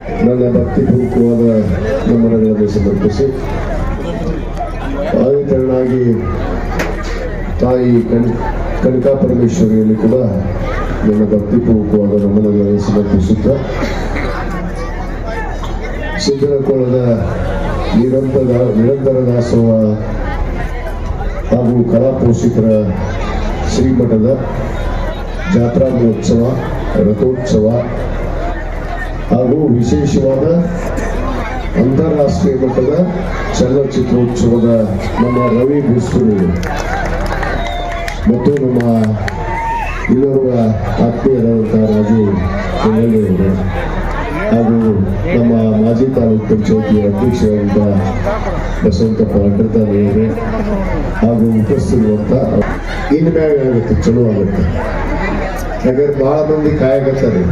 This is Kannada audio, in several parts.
ನನ್ನ ಭಕ್ತಿಪೂರ್ವಕವಾದ ನಮನಗಳನ್ನು ಸಮರ್ಪಿಸಿ ಆದಿತರನಾಗಿ ತಾಯಿ ಕಣ್ ಕನಕಾ ಪರಮೇಶ್ವರಿಯಲ್ಲಿ ಕೂಡ ನನ್ನ ಭಕ್ತಿಪೂರ್ವಕವಾದ ನಮನಗಳನ್ನು ಸಮರ್ಪಿಸುತ್ತ ಸಿದ್ದರಕೋಳದ ನಿರಂತರ ನಿರಂತರ ದಾಸೋಹ ಹಾಗೂ ಕಲಾ ಪೋಷಕರ ಶ್ರೀಮಠದ ಜಾತ್ರಾ ಮಹೋತ್ಸವ ರಥೋತ್ಸವ ಹಾಗೂ ವಿಶೇಷವಾದ ಅಂತಾರಾಷ್ಟ್ರೀಯ ಮಟ್ಟದ ಚಲನಚಿತ್ರೋತ್ಸವದ ನಮ್ಮ ರವಿ ಬೂಸ್ಕೂರು ಮತ್ತು ನಮ್ಮ ಇನ್ನೋರ್ವ ಆತ್ಮೀಯರಾದಂತಹ ರಾಜು ಕೆಳಗಡೆಯವರು ಹಾಗೂ ನಮ್ಮ ಮಾಜಿ ತಾಲೂಕು ಪಂಚಾಯತಿ ಅಧ್ಯಕ್ಷರಾದಂಥ ಬಸವಂತಪ್ಪ ಅಡ್ಡತಾನಿಯವರೇ ಹಾಗೂ ಉಪಸ್ಥಿರುವಂಥ ಇನ್ನು ಮ್ಯಾಗ ಆಗುತ್ತೆ ಚಲೋ ಆಗುತ್ತೆ. ಯಾಕಂದ್ರೆ ಭಾಳ ಮಂದಿ ಕಾಯಕತ್ತಾರೆ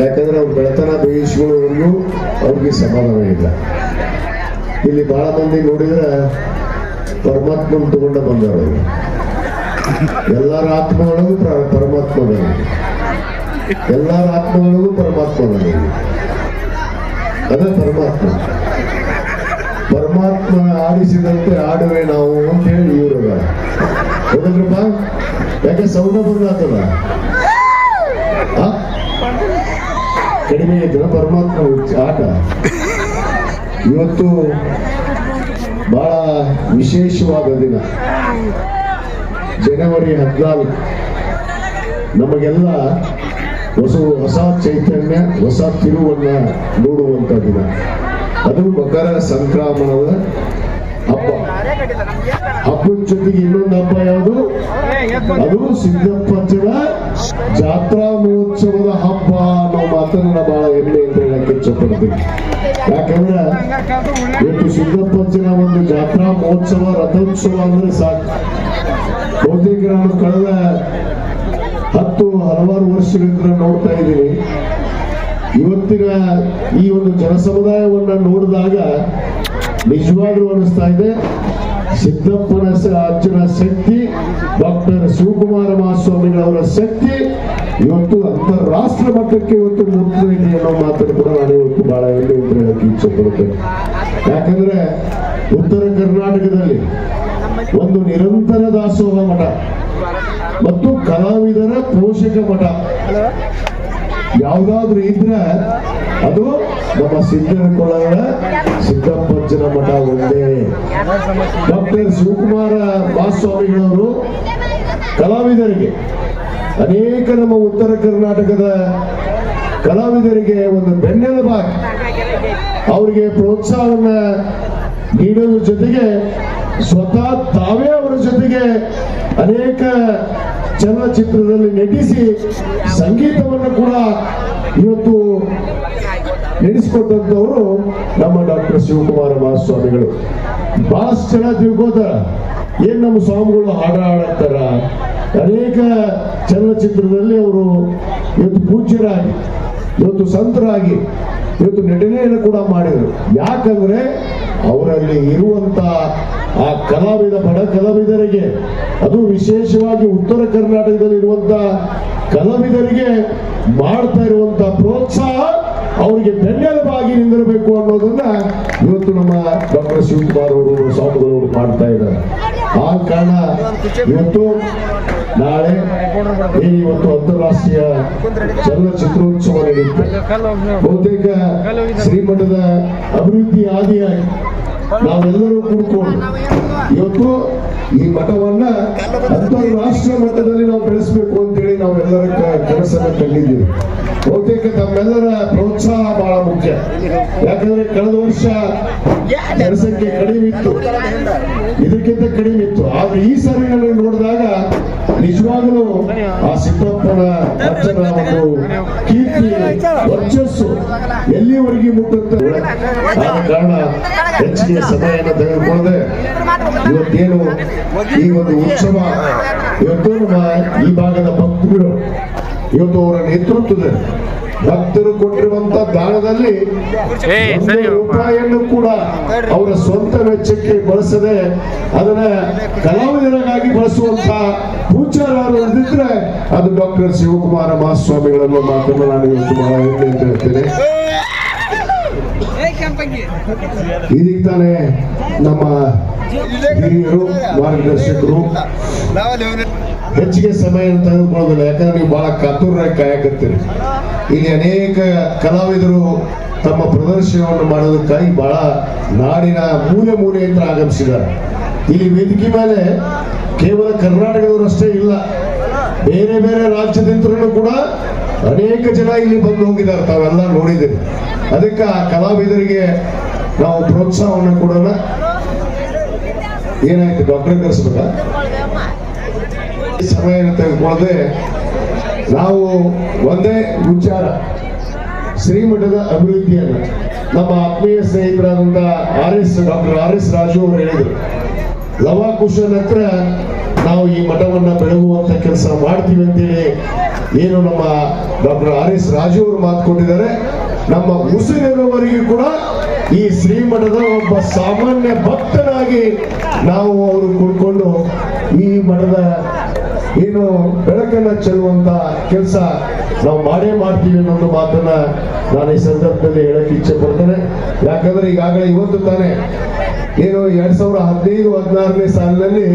ಯಾಕಂದ್ರೆ ಅವ್ರು ಬೆಳತನ ಬೇಯಿಸ್ಕೊಳ್ಳೋವರೆಗೂ ಅವ್ರಿಗೆ ಸಮಾಧಾನ ಇಲ್ಲ. ಇಲ್ಲಿ ಬಹಳ ಮಂದಿ ನೋಡಿದ್ರೆ ಪರಮಾತ್ಮನ ತಗೊಂಡ ಬಂದವರು ಎಲ್ಲರ ಆತ್ಮಗಳಿಗೂ ಪ್ರ- ಪರಮಾತ್ಮಗಳು ಎಲ್ಲರ ಆತ್ಮಗಳಿಗೂ ಪರಮಾತ್ಮಗಳು ಅದೇ ಪರಮಾತ್ಮ. ಪರಮಾತ್ಮ ಆಡಿಸಿದಂತೆ ಆಡುವೆ ನಾವು ಅಂತ ಹೇಳಿ ಇವರು ಯಾಕೆ ಸೌಂಡ ಆ? ಕಡಿಮೆ ಇದ್ರೆ ಪರಮಾತ್ಮ ಆಟ. ಇವತ್ತು ಬಹಳ ವಿಶೇಷವಾದ ದಿನ. ಜನವರಿ ಹದಿನಾಲ್ಕು. ನಮಗೆಲ್ಲ ಹೊಸ ಹೊಸ ಚೈತನ್ಯ, ಹೊಸ ತಿರುವನ್ನ ನೋಡುವಂತ ದಿನ. ಅದು ಮಕರ ಸಂಕ್ರಮಣದ ಹಬ್ಬ ಹಬ್ಬದ ಜೊತೆಗೆ ಇನ್ನೊಂದು ಹಬ್ಬ ಯಾವುದು? ಅದು ಸಿದ್ದಪ್ಪಜ್ಜನ ಜಾತ್ರಾ ಮಹೋತ್ಸವದ ಹಬ್ಬ ಅನ್ನೋ ಮಾತನ್ನ ಬಹಳ ಹೆಮ್ಮೆ ಅಂತ ಹೇಳಕ್ಕೆ ಇಷ್ಟಪಡ್ತೀನಿ. ಯಾಕಂದ್ರೆ ಇವತ್ತು ಸಿದ್ದಪ್ಪಜ್ಜನ ಒಂದು ಜಾತ್ರಾ ಮಹೋತ್ಸವ, ರಥೋತ್ಸವ ಅಂದ್ರೆ ಸಾಕು. ಬಹುತೇಕ ನಾನು ಕಳೆದ ಹತ್ತು, ಹಲವಾರು ವರ್ಷಗಳಿಂದ ನೋಡ್ತಾ ಇದ್ದೀನಿ. ಇವತ್ತಿನ ಈ ಒಂದು ಜನಸಮುದಾಯವನ್ನ ನೋಡಿದಾಗ ನಿಜವಾಗ್ಲೂ ಅನಿಸ್ತಾ ಇದೆ. ಸಿದ್ದಪ್ಪನ ಅಜ್ಜನ ಶಕ್ತಿ, ಡಾಕ್ಟರ್ ಶಿವಕುಮಾರ ಮಹಾಸ್ವಾಮಿಗಳವರ ಶಕ್ತಿ, ಇವತ್ತು ಅಂತಾರಾಷ್ಟ್ರ ಮಟ್ಟಕ್ಕೆ ಇವತ್ತು ಮುಟ್ತಾ ಇದೆ ಅನ್ನೋ ಮಾತನ್ನು ಕೂಡ ನಾನು ಇವತ್ತು ಬಹಳ ಎಲ್ಲಿ ಅಂತ ಹೇಳಕ್ಕೆ ಇಚ್ಛೆ ಪಡುತ್ತೇನೆ. ಯಾಕಂದ್ರೆ ಉತ್ತರ ಕರ್ನಾಟಕದಲ್ಲಿ ಒಂದು ನಿರಂತರ ದಾಸೋಹ ಮಠ, ಮತ್ತು ಕಲಾವಿದರ ಪೋಷಕ ಮಠ. ಯಾವ್ದಾದ್ರು ಇದ್ರೆ ಅದು ನಮ್ಮ ಸಿದ್ದನಕೊಳ್ಳ ಸಿದ್ದಪ್ಪಜ್ಜನ ಮಠ ಒಂದೇ. ಡಾಕ್ಟರ್ ಶಿವಕುಮಾರ ಮಾಸ್ವಾಮಿಗಳವರು, ಕಲಾವಿದರಿಗೆ, ಅನೇಕ ನಮ್ಮ ಉತ್ತರ ಕರ್ನಾಟಕದ ಕಲಾವಿದರಿಗೆ ಒಂದು ಬೆನ್ನೆಲುಬಾಗಿ ಅವರಿಗೆ ಪ್ರೋತ್ಸಾಹವನ್ನ ನೀಡುವ ಜೊತೆಗೆ ಸ್ವತಃ ತಾವೇ ಅವರ ಜೊತೆಗೆ ಅನೇಕ ಚಲನಚಿತ್ರದಲ್ಲಿ ನಟಿಸಿ ಸಂಗೀತವನ್ನು ಕೂಡ ಇವತ್ತು ನಡೆಸಿಕೊಟ್ಟಂತವರು ನಮ್ಮ ಡಾಕ್ಟರ್ ಶಿವಕುಮಾರ ಮಹಾಸ್ವಾಮಿಗಳು. ಬಹಳಷ್ಟು ಜನ ತಿಳ್ಕೋತಾರ ಏನ್ ನಮ್ಮ ಸ್ವಾಮಿಗಳು ಹಾಡ ಹಾಡತ್ತಾರ? ಅನೇಕ ಚಲನಚಿತ್ರದಲ್ಲಿ ಅವರು ಇವತ್ತು ಪೂಜ್ಯರಾಗಿ, ಇವತ್ತು ಸಂತರಾಗಿ, ಇವತ್ತು ನಟನೆಯನ್ನು ಕೂಡ ಮಾಡಿದರು. ಯಾಕಂದ್ರೆ ಅವರಲ್ಲಿ ಇರುವಂತ ಆ ಕಲಾವಿದ ಬಡ ಕಲಾವಿದರಿಗೆ, ಅದು ವಿಶೇಷವಾಗಿ ಉತ್ತರ ಕರ್ನಾಟಕದಲ್ಲಿ ಇರುವಂತ ಕಲಾವಿದರಿಗೆ ಮಾಡ್ತಾ ಇರುವಂತ ಪ್ರೋತ್ಸಾಹ ಅವರಿಗೆ ಬೆನ್ನೆಲುಬಾಗಿ ನಿಂದಿರಬೇಕು ಅನ್ನೋದನ್ನ ಇವತ್ತು ನಮ್ಮ ಡಾಕ್ಟರ್ ಶಿವಕುಮಾರ್ ಅವರು ಸ್ವಾಮಿಗಳು ಅವರು ಮಾಡ್ತಾ ಇದ್ದಾರೆ. ಆ ಕಾರಣ ಇವತ್ತು ನಾಳೆ ಈ ಇವತ್ತು ಅಂತಾರಾಷ್ಟ್ರೀಯ ಚಲನಚಿತ್ರೋತ್ಸವ ನಡೆಯುತ್ತೆ ಬಹುತೇಕ ಶ್ರೀಮಠದ ಅಭಿವೃದ್ಧಿ ಆದಿಯಾಗಿ ನಾವೆಲ್ಲರೂ ಕೂಡ್ಕೊಂಡು ಇವತ್ತು ಈ ಮಠವನ್ನ ಅಂತಾರಾಷ್ಟ್ರೀಯ ಮಟ್ಟದಲ್ಲಿ ನಾವು ಬೆಳೆಸಬೇಕು ಅಂತೇಳಿ ನಾವೆಲ್ಲರ ಕನಸನ್ನು ಕಂಡಿದ್ದೀವಿ. ಬಹುತೇಕ ತಮ್ಮೆಲ್ಲರ ಪ್ರೋತ್ಸಾಹ ಬಹಳ ಮುಖ್ಯ. ಯಾಕಂದ್ರೆ ಕಳೆದ ವರ್ಷ ಜನಸಂಖ್ಯೆ ಕಡಿಮೆ ಇತ್ತು. ಇದಕ್ಕಿಂತ ಕಡಿಮೆ ಇತ್ತು. ಆದ್ರೆ ಈ ಸಾರಿ ನೋಡಿದಾಗ ನಿಜವಾಗಲೂ ಆ ಸಿದ್ದಪ್ಪನ ಅರ್ಚನ ಒಂದು ಕೀರ್ತಿ ವರ್ಚಸ್ಸು ಎಲ್ಲಿವರೆಗೆ ಮುಟ್ಟುತ್ತೆ? ಕಾರಣ ಹೆಚ್ಚಿಗೆ ಸಮಯವನ್ನು ತೆಗೆದುಕೊಳ್ಳದೆ ಇವತ್ತೇನು ಈ ಒಂದು ಉತ್ಸವ? ಇವತ್ತು ನಮ್ಮ ಈ ಭಾಗದ ಭಕ್ತರು ಇವತ್ತು ಅವರ ನೇತೃತ್ವದಲ್ಲಿ ಭಕ್ತರು ಕೊಟ್ಟಿರುವಂತ ಏ, ರೂಪಾಯಿಯನ್ನು ಕೂಡ ಅವರ ಸ್ವಂತ ವೆಚ್ಚಕ್ಕೆ ಬಳಸದೆ ಅದನ್ನ ಕಲಾವಿದರಿಗಾಗಿ ಬಳಸುವಂತ ಪೂಜಾರರು ಇದ್ದಿದ್ರೆ ಅದು ಡಾಕ್ಟರ್ ಶಿವಕುಮಾರ ಮಹಾಸ್ವಾಮಿಗಳನ್ನು ಮಾತನ್ನು ನಾನು ಇವತ್ತು ಬಹಳ ಹೆಮ್ಮೆ ಅಂತ ಹೇಳ್ತೇನೆ. ಇದೀಗ ತಾನೇ ನಮ್ಮ ಹಿರಿಯರು ಮಾರ್ಗದರ್ಶಕರು ಹೆಚ್ಚಿಗೆ ಸಮಯ ತೆಗೆದುಕೊಳ್ಳೋದಿಲ್ಲ ಯಾಕಂದ್ರೆ ನೀವು ಬಹಳ ಕಾತುರಾಗಿ ಕಾಯಕತ್ತೀರಿ. ಇಲ್ಲಿ ಅನೇಕ ಕಲಾವಿದರು ತಮ್ಮ ಪ್ರದರ್ಶನವನ್ನು ಮಾಡೋದಕ್ಕಾಗಿ ಬಹಳ ನಾಡಿನ ಮೂಲೆ ಮೂಲೆ ಅಂತ ಆಗಮಿಸಿದ್ದಾರೆ. ಇಲ್ಲಿ ವೇದಿಕೆ ಮೇಲೆ ಕೇವಲ ಕರ್ನಾಟಕದವರು ಅಷ್ಟೇ ಇಲ್ಲ, ಬೇರೆ ಬೇರೆ ರಾಜ್ಯದಿಂದಲೂ ಕೂಡ ಅನೇಕ ಜನ ಇಲ್ಲಿ ಬಂದು ಹೋಗಿದ್ದಾರೆ. ತಾವೆಲ್ಲ ನೋಡಿದ್ದೀರಿ. ಅದಕ್ಕೆ ಆ ಕಲಾವಿದರಿಗೆ ನಾವು ಪ್ರೋತ್ಸಾಹವನ್ನು ಕೊಡೋಣ. ಏನಾಯ್ತು, ಡಾಕ್ಟರ್ ಕರೆಸ್ಬೇಕಾ? ಸಮಯ ತೆಗೆದುಕೊಳ್ಳದೆ ನಾವು ಒಂದೇ ವಿಚಾರ, ಶ್ರೀಮಠದ ಅಭಿವೃದ್ಧಿಯನ್ನು. ನಮ್ಮ ಆತ್ಮೀಯ ಸ್ನೇಹಿತರಾದಂತ R S doctor R S Raju ಅವರು ಹೇಳಿದರು, ಲವಾಕುಶನ ನಂತರ ನಾವು ಈ ಮಠವನ್ನ ಬೆಳಗುವಂತ ಕೆಲಸ ಮಾಡ್ತೀವಿ ಅಂತೇಳಿ ಏನು ನಮ್ಮ ಡಾಕ್ಟರ್ ಆರ್ ಎಸ್ ರಾಜು ಅವರು ಮಾತುಕೊಂಡಿದ್ದಾರೆ ನಮ್ಮ ಉಸಿರಿನವರಿಗೂ ಕೂಡ ಈ ಶ್ರೀಮಠದ ಒಬ್ಬ ಸಾಮಾನ್ಯ ಭಕ್ತನಾಗಿ ನಾವು ಅವರು ಕುಡ್ಕೊಂಡು ಈ ಮಠದ ಏನು ಬೆಳಕನ್ನ ಚೆಲ್ಲುವಂತ ಕೆಲಸ ನಾವು ಮಾಡೇ ಮಾಡ್ತೀವಿ ಅನ್ನೋದು ಮಾತನ್ನ ನಾನು ಈ ಸಂದರ್ಭದಲ್ಲಿ ಹೇಳಕ್ ಇಚ್ಛೆ ಪಡ್ತೇನೆ. ಯಾಕಂದ್ರೆ ಈಗಾಗಲೇ ಇವತ್ತು ತಾನೆ ಏನು ಎರಡ್ ಸಾವಿರದ ಹದಿನೈದು, ಹದಿನಾರನೇ ಸಾಲಿನಲ್ಲಿ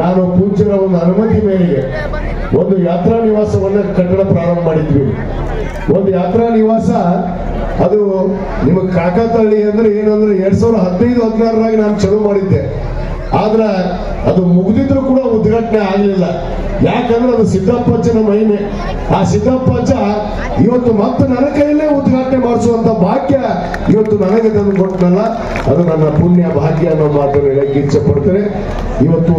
ನಾನು ಪೂಜ್ಯರ ಒಂದು ಅನುಮತಿ ಮೇರೆಗೆ ಒಂದು ಯಾತ್ರಾ ನಿವಾಸವನ್ನ ಕಟ್ಟಡ ಪ್ರಾರಂಭ ಮಾಡಿದ್ವಿ. ಒಂದು ಯಾತ್ರಾ ನಿವಾಸ, ಅದು ನಿಮಗೆ ಕಾಕತಳ್ಳಿ ಅಂದ್ರೆ ಏನಂದ್ರೆ ಎರಡ್ ಸಾವಿರದ ಹದಿನೈದು, ಹದಿನಾರರಾಗ ನಾನು ಚಲೋ ಮಾಡಿದ್ದೆ. ಆದ್ರೆ ಅದು ಮುಗಿದಿದ್ರು ಕೂಡ ಉದ್ಘಾಟನೆ ಆಗಲಿಲ್ಲ. ಯಾಕಂದ್ರೆ ಅದು ಸಿದ್ದಪ್ಪಜ್ಜನ ಮಹಿಮೆ. ಆ ಸಿದ್ದಪ್ಪಜ್ಜ ಇವತ್ತು ಮತ್ತೆ ನನ್ನ ಉದ್ಘಾಟನೆ ಮಾಡಿಸುವಂತ ಭಾಗ್ಯ ಇವತ್ತು ನನಗೆ ತಂದು ಕೊಟ್ಟನಲ್ಲ ಅದು ನನ್ನ ಪುಣ್ಯ ಭಾಗ್ಯ ಅನ್ನೋ ಮಾತನ್ನು ಹೇಳಕ್ಕೆ ಇಚ್ಛೆ ಪಡ್ತೇನೆ. ಇವತ್ತು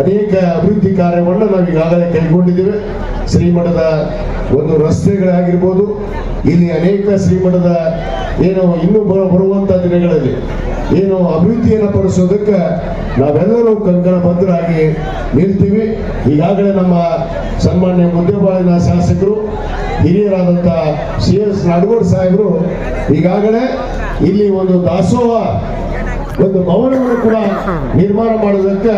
ಅನೇಕ ಅಭಿವೃದ್ಧಿ ಕಾರ್ಯಗಳನ್ನ ನಾವು ಈಗಾಗಲೇ ಕೈಗೊಂಡಿದ್ದೇವೆ. ಶ್ರೀಮಠದ ಒಂದು ರಸ್ತೆಗಳಾಗಿರ್ಬೋದು, ಇಲ್ಲಿ ಅನೇಕ ಶ್ರೀಮಠದ ಏನು ಇನ್ನು ಬರ ಬರುವಂತ ದಿನಗಳಲ್ಲಿ ಏನು ಅಭಿವೃದ್ಧಿಯನ್ನು ಪಡಿಸೋದಕ್ಕೆ ನಾವೆಲ್ಲರೂ ಕಂಕಣ ಬದ್ಧರಾಗಿ ನಿಲ್ತೀವಿ. ಈಗಾಗಲೇ ನಮ್ಮ ಸನ್ಮಾನ್ಯ ಮುದ್ದೆಬಾಳಿನ ಶಾಸಕರು ಹಿರಿಯರಾದಂಥ ಸಿ ಎಸ್ ನಡಗೂರ್ ಸಾಹೇಬರು ಈಗಾಗಲೇ ಇಲ್ಲಿ ಒಂದು ದಾಸೋಹ, ಒಂದು ಭವನವನ್ನು ಕೂಡ ನಿರ್ಮಾಣ ಮಾಡೋದಕ್ಕೆ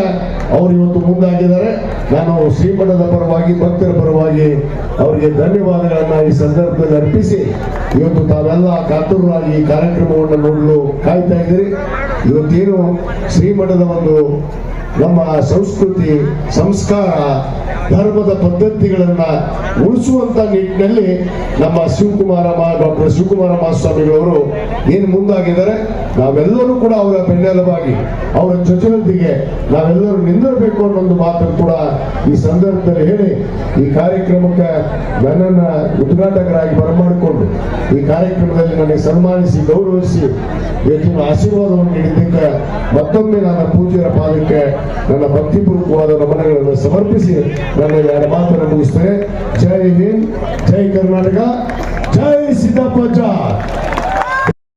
ಅವರು ಇವತ್ತು ಮುಂದಾಗಿದ್ದಾರೆ. ನಾನು ಶ್ರೀಮಠದ ಪರವಾಗಿ, ಭಕ್ತರ ಪರವಾಗಿ ಅವರಿಗೆ ಧನ್ಯವಾದಗಳನ್ನು ಈ ಸಂದರ್ಭದಲ್ಲಿ ಅರ್ಪಿಸಿ ಇವತ್ತು ತಾವೆಲ್ಲ ಕಾತುರರಾಗಿ ಈ ಕಾರ್ಯಕ್ರಮವನ್ನು ನೋಡಲು ಕಾಯ್ತಾ ಇದ್ದೀರಿ. ಇವತ್ತೇನು ಶ್ರೀಮಠದ ಒಂದು ನಮ್ಮ ಸಂಸ್ಕೃತಿ, ಸಂಸ್ಕಾರ, ಧರ್ಮದ ಪದ್ಧತಿಗಳನ್ನ ಉಳಿಸುವಂತ ನಿಟ್ಟಿನಲ್ಲಿ ನಮ್ಮ ಶಿವಕುಮಾರ ಡಾಕ್ಟರ್ ಶಿವಕುಮಾರ ಮಹಾಸ್ವಾಮಿಗಳವರು ಏನು ಮುಂದಾಗಿದ್ದಾರೆ, ನಾವೆಲ್ಲರೂ ಕೂಡ ಅವರ ಬೆನ್ನೆಲುಬಾಗಿ, ಅವರ ಜೊತೆಯೊಂದಿಗೆ ನಾವೆಲ್ಲರೂ ನಿಂದಿರಬೇಕು ಅನ್ನೋ ಒಂದು ಮಾತನ್ನು ಕೂಡ ಈ ಸಂದರ್ಭದಲ್ಲಿ ಹೇಳಿ, ಈ ಕಾರ್ಯಕ್ರಮಕ್ಕೆ ನನ್ನನ್ನು ಉದ್ಘಾಟಕರಾಗಿ ಬರಮಾಡಿಕೊಂಡು, ಈ ಕಾರ್ಯಕ್ರಮದಲ್ಲಿ ನನಗೆ ಸನ್ಮಾನಿಸಿ ಗೌರವಿಸಿ ಇವತ್ತಿನ ಆಶೀರ್ವಾದವನ್ನು ನೀಡಿದ್ದಕ್ಕೆ ಮತ್ತೊಮ್ಮೆ ನನ್ನ ಪೂಜ್ಯರ ಪಾದಕ್ಕೆ ನನ್ನ ಭಕ್ತಿಪೂರ್ವಕವಾದ ನಮನಗಳನ್ನು ಸಮರ್ಪಿಸಿ ನನ್ನ ಎರಡು ಮಾತನ್ನು ಮುಗಿಸ್ತೇನೆ. ಜೈ ಹಿಂದ್, ಜೈ ಕರ್ನಾಟಕ, ಜೈ ಸಿದ್ದಪ್ಪಜ್ಜ